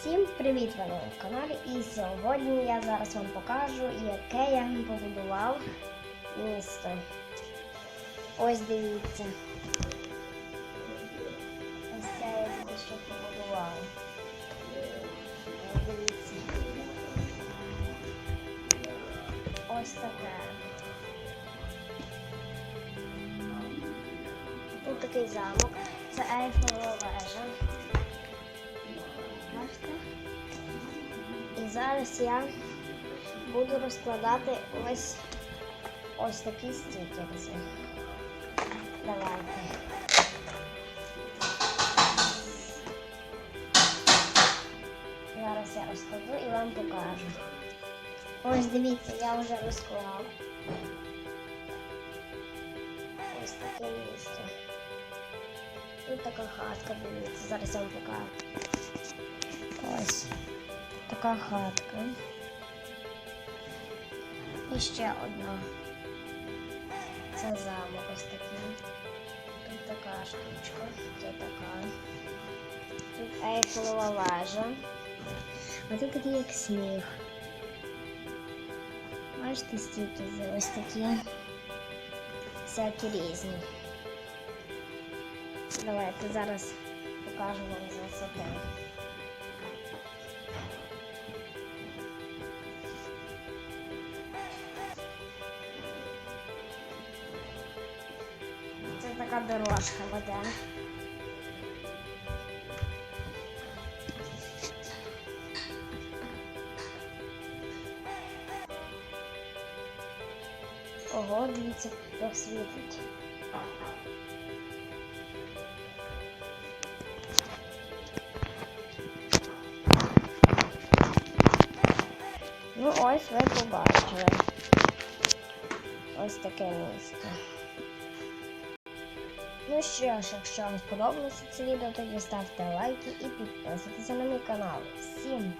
Всім привіт ви на моєму каналі. І сьогодні я зараз вам покажу, яке я побудував місто. Ось дивіться. Ось це я що побудував. Ось Дивіться. Ось таке. Тут такий замок. Це Ейфелева вежа. Зараз я буду розкладати ось ось такі стікерці. Давайте. Зараз я розкладу і вам покажу. Ось дивіться, я вже розклав. Ось таке місце. Тут така хатка, дивіться, зараз я вам покажу. Така хатка. І ще одна. Це замок ось такий. Тут така штучка, це така. Тут ейфелева вежа. А тут такий як сніг. Бачите, стільки ось такі. Всякі різні. Давайте зараз покажу вам з така дорожка веде. Ого, дивіться, як світить. Ну ось ви побачили. Ось таке місце. Ну що ж, якщо вам сподобалося це відео, тоді ставте лайки і підписуйтесь на мій канал. Всім!